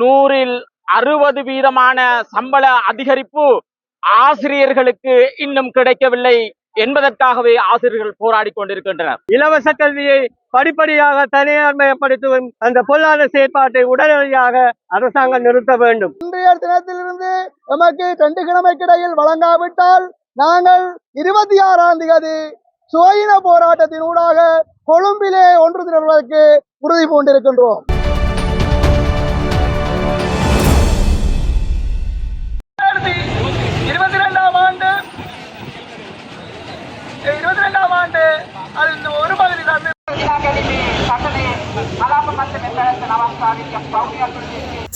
நூறில் அறுபது வீதமான சம்பள அதிகரிப்பு ஆசிரியர்களுக்கு இன்னும் கிடைக்கவில்லை என்பதற்காகவே ஆசிரியர்கள் போராடி கொண்டிருக்கின்றனர். இலவச கல்வியை படிப்படியாக தனியார்மயப்படுத்தும் அந்த பொருளாதார செயற்பாட்டை உடனடியாக அரசாங்கம் நிறுத்த வேண்டும். இன்றைய தினத்திலிருந்து எமக்கு ரெண்டு கிழமைக்கிடையில் வழங்காவிட்டால் நாங்கள் இருபத்தி ஆறாம் தேதி சுயின போராட்டத்தின் ஊடாக கொழும்பிலே ஒன்று திரள்வதற்கு உறுதி பூண்டிருக்கின்றோம். இருபத்தி ரெண்டாம் ஆண்டு. இருபத்தி ரெண்டாம் ஆண்டு. அதில் ஒரு பகுதி தான்.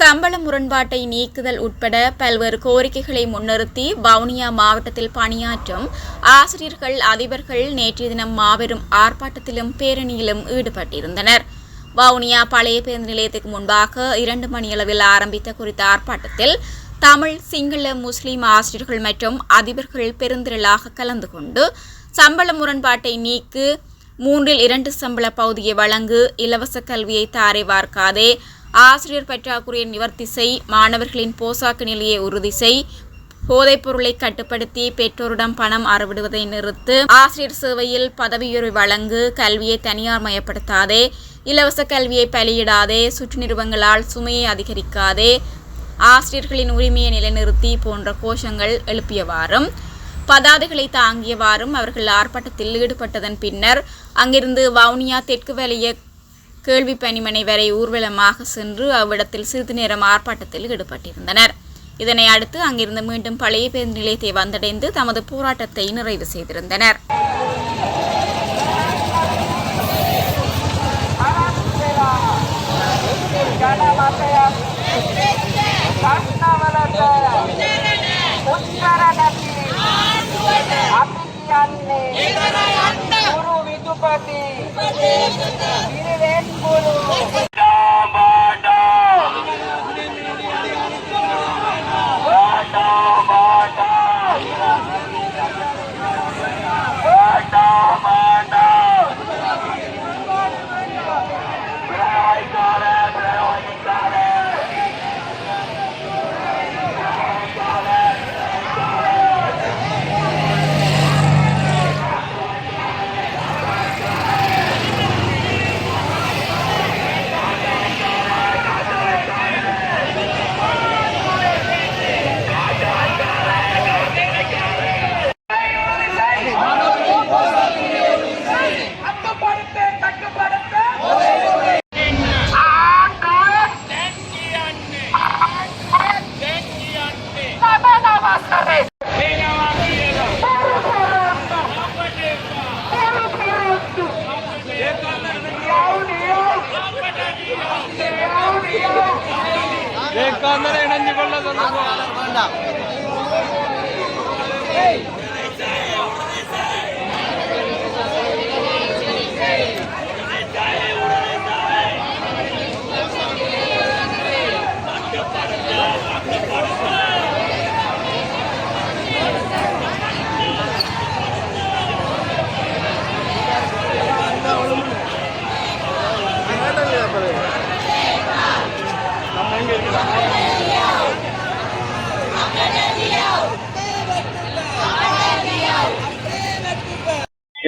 சம்பள முரண்பாட்டை நீக்குதல் உட்பட பல்வேறு கோரிக்கைகளை முன்னிறுத்தி வவுனியா மாவட்டத்தில் பணியாற்றும் ஆசிரியர்கள் அதிபர்கள் நேற்றைய தினம் மாபெரும் ஆர்ப்பாட்டத்திலும் பேரணியிலும் ஈடுபட்டிருந்தனர். வவுனியா பழைய பேருந்து நிலையத்துக்கு முன்பாக இரண்டு மணியளவில் ஆரம்பித்த குறித்த ஆர்ப்பாட்டத்தில் தமிழ் சிங்கள முஸ்லிம் ஆசிரியர்கள் மற்றும் அதிபர்கள் பெருந்திரளாக கலந்து கொண்டு சம்பள முரண்பாட்டை நீக்கு மூன்றில் இரண்டு சம்பள பகுதியை வழங்கு இலவச கல்வியை தாரை வார்க்காதே. ஆசிரியர் பற்றாக்குறையை நிவர்த்தி செய் மாணவர்களின் போசாக்கு நிலையை உறுதி செய் போதைப் பொருளை கட்டுப்படுத்தி பெற்றோரிடம் பணம் அறவிடுவதை நிறுத்து ஆசிரியர் சேவையில் பதவியுறை வழங்கு கல்வியை தனியார் மயப்படுத்தாதே. இலவச கல்வியை பலியிடாதே சுற்று நிறுவங்களால் சுமையை அதிகரிக்காதே. ஆசிரியர்களின் உரிமையை நிலைநிறுத்தி போன்ற கோஷங்கள் எழுப்பியவாறும் பதாதைகளை தாங்கியவாறும் அவர்கள் ஆர்ப்பாட்டத்தில் ஈடுபட்டதன் பின்னர் அங்கிருந்து வவுனியா தெற்கு வலிய கேள்வி பணிமனை வரை ஊர்வலமாக சென்று அவ்விடத்தில் சிறிது நேரம் ஆர்ப்பாட்டத்தில் ஈடுபட்டிருந்தனர். இதனை அடுத்து அங்கிருந்து மீண்டும் பழைய பேருந்து நிலையத்தை வந்தடைந்து தமது போராட்டத்தை நிறைவு செய்திருந்தனர். ఉపాధి ഇണഞ്ഞുകൊള്ള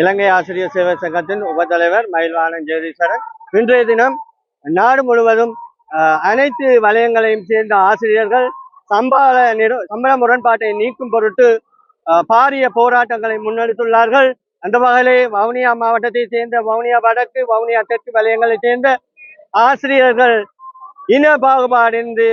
இலங்கை ஆசிரியர் சேவை சங்கத்தின் உபத்தலைவர் மயில்வாணன் ஜெகதீஸ்வரன் இன்றைய தினம் நாடு முழுவதும் அஹ், அனைத்து வலயங்களையும் சேர்ந்த ஆசிரியர்கள் சம்பள நிறு சம்பள முரண்பாட்டை நீக்கும் பொருட்டு அஹ், பாரிய போராட்டங்களை முன்னெடுத்துள்ளார்கள். அந்த வகையிலே வவுனியா மாவட்டத்தை சேர்ந்த வவுனியா வடக்கு வவுனியா தெற்கு வலயங்களைச் சேர்ந்த ஆசிரியர்கள் இன பாகுபாடின்றி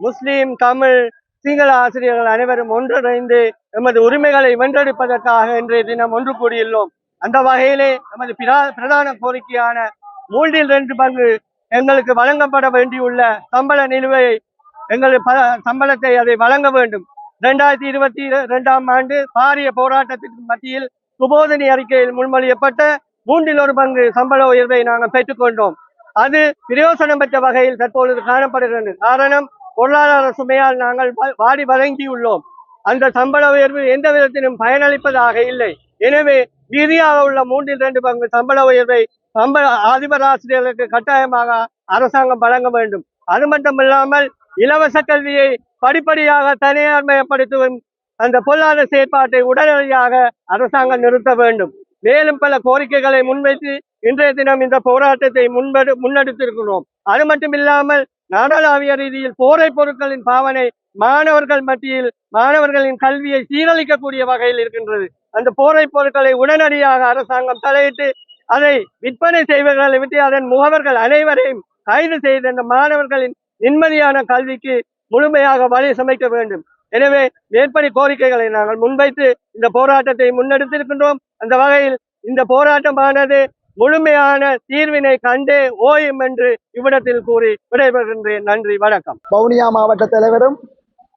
முஸ்லீம் தமிழ் சிங்கள ஆசிரியர்கள் அனைவரும் ஒன்றிணைந்து எமது உரிமைகளை வென்றெடுப்பதற்காக இன்றைய தினம் ஒன்று கூடியுள்ளோம். அந்த வகையிலே நமது பிரா- பிரதான கோரிக்கையான மூன்றில் ரெண்டு பங்கு எங்களுக்கு வழங்கப்பட வேண்டியுள்ள சம்பள நிலுவையை எங்கள் சம்பளத்தை அதை வழங்க வேண்டும். இரண்டாயிரத்தி இருபத்தி இரண்டாம் ஆண்டு பாரிய போராட்டத்திற்கு மத்தியில் சுபோதனி அறிக்கையில் முன்மொழியப்பட்ட மூன்றில் ஒரு பங்கு சம்பள உயர்வை நாங்கள் பெற்றுக்கொண்டோம் அது பிரயோசனம் பெற்ற வகையில் தற்பொழுது காணப்படுகிறது. காரணம் பொருளாதார சுமையால் நாங்கள் வா- வாடி வழங்கியுள்ளோம். அந்த சம்பள உயர்வு எந்த விதத்திலும் பயனளிப்பதாக இல்லை. எனவே மீதியாக உள்ள மூன்றில் ரெண்டு பங்கு சம்பள உயர்வை சம்பள அதிபர் ஆசிரியர்களுக்கு கட்டாயமாக அரசாங்கம் வழங்க வேண்டும். அது மட்டுமில்லாமல் இலவச கல்வியை படிப்படியாக தனியார் மயப்படுத்தும் அந்த பொருளாதார செயற்பாட்டை உடனடியாக அரசாங்கம் நிறுத்த வேண்டும். மேலும் பல கோரிக்கைகளை முன்வைத்து இன்றைய தினம் இந்த போராட்டத்தை முன்பெடு முன்னெடுத்திருக்கிறோம். அது மட்டும் இல்லாமல் நாடளாவிய ரீதியில் போரை பொருட்களின் பாவனை மாணவர்கள் மத்தியில் மாணவர்களின் கல்வியை சீரழிக்கக்கூடிய வகையில் இருக்கின்றது. அந்த போரை பொருட்களை உடனடியாக அரசாங்கம் தலையிட்டு அதை விற்பனை செய்வர்களை விட்டு அதன் முகவர்கள் அனைவரையும் கைது செய்து அந்த மாணவர்களின் நிம்மதியான கல்விக்கு முழுமையாக வழி சமைக்க வேண்டும். எனவே மேற்படி கோரிக்கைகளை நாங்கள் முன்வைத்து இந்த போராட்டத்தை முன்னெடுத்திருக்கின்றோம். அந்த வகையில் இந்த போராட்டமானது முழுமையான தீர்வினை கண்டே ஓயும் என்று இவ்விடத்தில் கூறி விடைபெறுகின்றேன். நன்றி வணக்கம். வவுனியா மாவட்ட தலைவரும்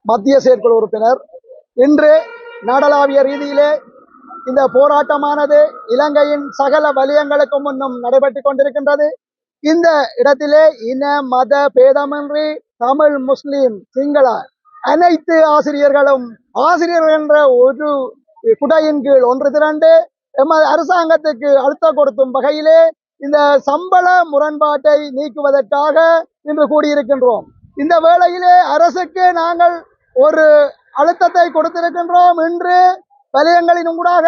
மத்திய செயற்குழு உறுப்பினர். இன்று நாடளாவிய ரீதியிலே இந்த போராட்டமானது இலங்கையின் சகல வலியங்களுக்கு முன்னும் நடைபெற்றுக் கொண்டிருக்கின்றது. இந்த இடத்திலே இன மத பேதமின்றி தமிழ் முஸ்லிம் சிங்கள அனைத்து ஆசிரியர்களும் ஆசிரியர்கள் என்ற ஒரு குடையின் கீழ் ஒன்று திரண்டு எமது அரசாங்கத்துக்கு அழுத்தம் கொடுத்தும் வகையிலே இந்த சம்பள முரண்பாட்டை நீக்குவதற்காக இன்று கூடியிருக்கின்றோம். இந்த வேளையிலே அரசுக்கு நாங்கள் ஒரு அழுத்தத்தை கொடுத்திருக்கின்றோம். இன்று வலயங்களின் ஊடாக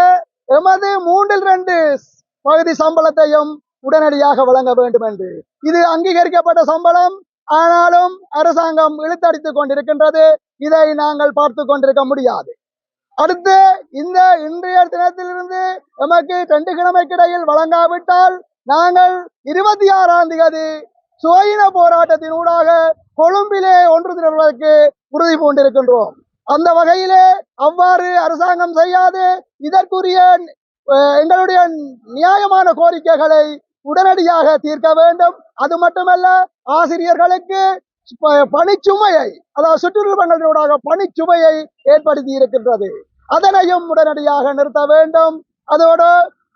எமது மூன்றில் ரெண்டு பகுதி சம்பளத்தையும் உடனடியாக வழங்க வேண்டும் என்று. இது அங்கீகரிக்கப்பட்ட சம்பளம். ஆனாலும் அரசாங்கம் இழுத்தடித்துக் கொண்டிருக்கின்றது. இதை நாங்கள் பார்த்து கொண்டிருக்க முடியாது. அடுத்து இந்த இன்றைய தினத்திலிருந்து எமக்கு ரெண்டு கிழமைக்கிடையில் வழங்காவிட்டால் நாங்கள் இருபத்தி ஆறாம் தேதி சுயின போராட்டத்தின் ஊடாக கொழும்பிலே ஒன்று திரள்வதற்கு உறுதி பூண்டிருக்கின்றோம். அந்த வகையிலே அவ்வாறு அரசாங்கம் செய்யாது. இதற்குரிய அஹ், எங்களுடைய நியாயமான கோரிக்கைகளை உடனடியாக தீர்க்க வேண்டும். அது மட்டுமல்ல ஆசிரியர்களுக்கு பணிச்சுமையை அதாவது சுற்றுலாங்களூடாக பணிச்சுமையை ஏற்படுத்தி இருக்கின்றது. அதனையும் உடனடியாக நிறுத்த வேண்டும். அதோடு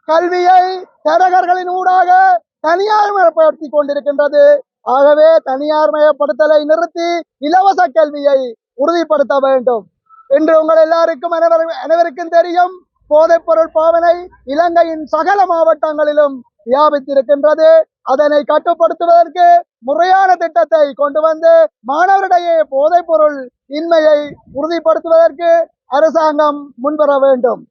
கல்வியை தரகர்களின் ஊடாக தனியார்மயப்படுத்தி கொண்டிருக்கின்றது. ஆகவே தனியார்மயப்படுத்தலை நிறுத்தி இலவச கல்வியை உறுதிப்படுத்த வேண்டும் என்று உங்கள் எல்லாருக்கும் அனைவரும் அனைவருக்கும் தெரியும். போதைப்பொருள் பாவனை இலங்கையின் சகல மாவட்டங்களிலும் வியாபித்திருக்கின்றது. அதனை கட்டுப்படுத்துவதற்கு முறையான திட்டத்தை கொண்டு வந்து மாணவரிடையே போதைப்பொருள் இன்மையை உறுதிப்படுத்துவதற்கு அரசாங்கம் முன்வர வேண்டும்.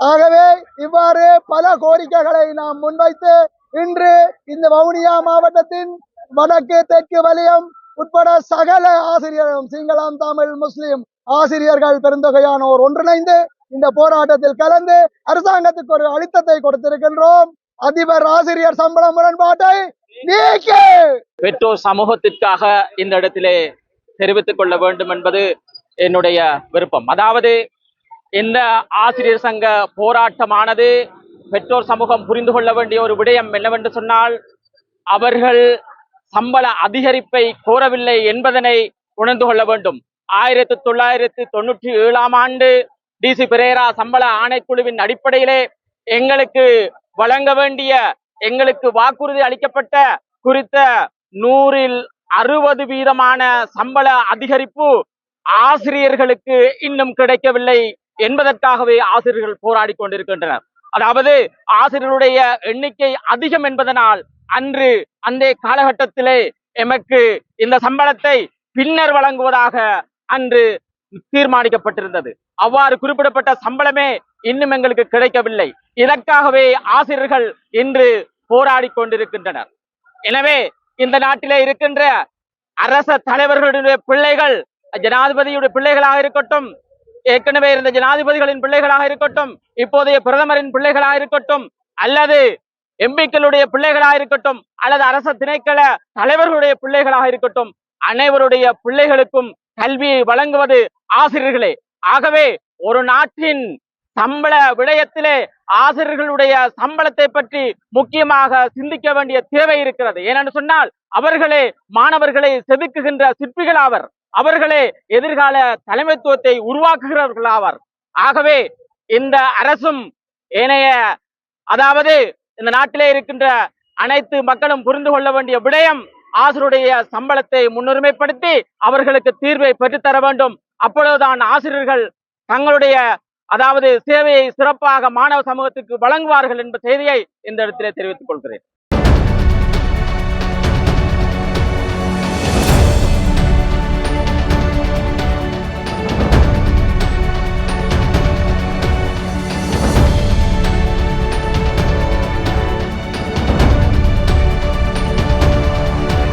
ஆகவே இவ்வாறு பல கோரிக்கைகளை நாம் முன்வைத்து இன்று இந்த வவுனியா மாவட்டத்தின் வடக்கு தெற்கு வலயம் உட்பட சகல ஆசிரியர்களும் சிங்களம் தமிழ் முஸ்லிம் ஆசிரியர்கள் பெருந்தொகையானோர் ஒன்றிணைந்து இந்த போராட்டத்தில் கலந்து அரசாங்கத்துக்கு ஒரு அழுத்தத்தை கொடுத்திருக்கின்றோம். அதிபர் ஆசிரியர் சம்பள முரண்பாட்டை பெற்றோர் சமூகத்திற்காக இந்த இடத்திலே தெரிவித்துக் கொள்ள வேண்டும் என்பது என்னுடைய விருப்பம். அதாவது இந்த ஆசிரியர் சங்க போராட்டமானது பெற்றோர் சமூகம் புரிந்து கொள்ள வேண்டிய ஒரு விடயம் என்னவென்று சொன்னால் அவர்கள் சம்பள அதிகரிப்பை கோரவில்லை என்பதனை உணர்ந்து கொள்ள வேண்டும். ஆயிரத்தி தொள்ளாயிரத்தி தொண்ணூற்றி ஏழாம் ஆண்டு டிசி பிரேரா சம்பள ஆணைக்குழுவின் அடிப்படையிலே எங்களுக்கு வழங்க வேண்டிய எங்களுக்கு வாக்குறுதி அளிக்கப்பட்ட குறித்த நூறில் அறுபது வீதமான சம்பள அதிகரிப்பு ஆசிரியர்களுக்கு இன்னும் கிடைக்கவில்லை என்பதற்காகவே ஆசிரியர்கள் போராடி கொண்டிருக்கின்றனர். அதாவது ஆசிரியர்களுடைய எண்ணிக்கை அதிகம் என்பதனால் அன்று அந்த காலகட்டத்திலே எமக்கு இந்த சம்பளத்தை பின்னர் வழங்குவதாக அன்று தீர்மானிக்கப்பட்டிருந்தது. அவ்வாறு குறிப்பிடப்பட்ட சம்பளமே இன்னும் எங்களுக்கு கிடைக்கவில்லை. இதற்காகவே ஆசிரியர்கள் இன்று போராடி கொண்டிருக்கின்றனர். எனவே இந்த நாட்டிலே இருக்கின்ற அரச தலைவர்களுடைய பிள்ளைகள் ஜனாதிபதியுடைய பிள்ளைகளாக இருக்கட்டும் ஏற்கனவே இருந்த ஜனாதிபதிகளின் பிள்ளைகளாக இருக்கட்டும் இப்போதைய பிரதமரின் பிள்ளைகளாக இருக்கட்டும் அல்லது எம்பிக்களுடைய பிள்ளைகளாக இருக்கட்டும் அல்லது அரச திணைக்கள தலைவர்களுடைய பிள்ளைகளாக இருக்கட்டும் அனைவருடைய பிள்ளைகளுக்கும் கல்வியை வழங்குவது ஆசிரியர்களே. ஆகவே ஒரு நாட்டின் சம்பள விடயத்திலே ஆசிரியர்களுடைய சம்பளத்தை பற்றி முக்கியமாக சிந்திக்க வேண்டிய தேவை இருக்கிறது. ஏனென்று சொன்னால் அவர்களே மாணவர்களை செதுக்குகின்ற சிற்பிகள் ஆவர். அவர்களே எதிர்கால தலைமைத்துவத்தை உருவாக்குகிறவர்கள் ஆவர். ஆகவே இந்த அரசும் ஏனைய அதாவது இந்த நாட்டிலே இருக்கின்ற அனைத்து மக்களும் புரிந்து கொள்ள வேண்டிய விடயம் ஆசிரியருடைய சம்பளத்தை முன்னுரிமைப்படுத்தி அவர்களுக்கு தீர்வை பெற்றுத்தர வேண்டும். அப்பொழுதுதான் ஆசிரியர்கள் தங்களுடைய அதாவது சேவையை சிறப்பாக மாணவ சமூகத்துக்கு வழங்குவார்கள் என்ற செய்தியை இந்த இடத்திலே தெரிவித்துக் கொள்கிறேன்.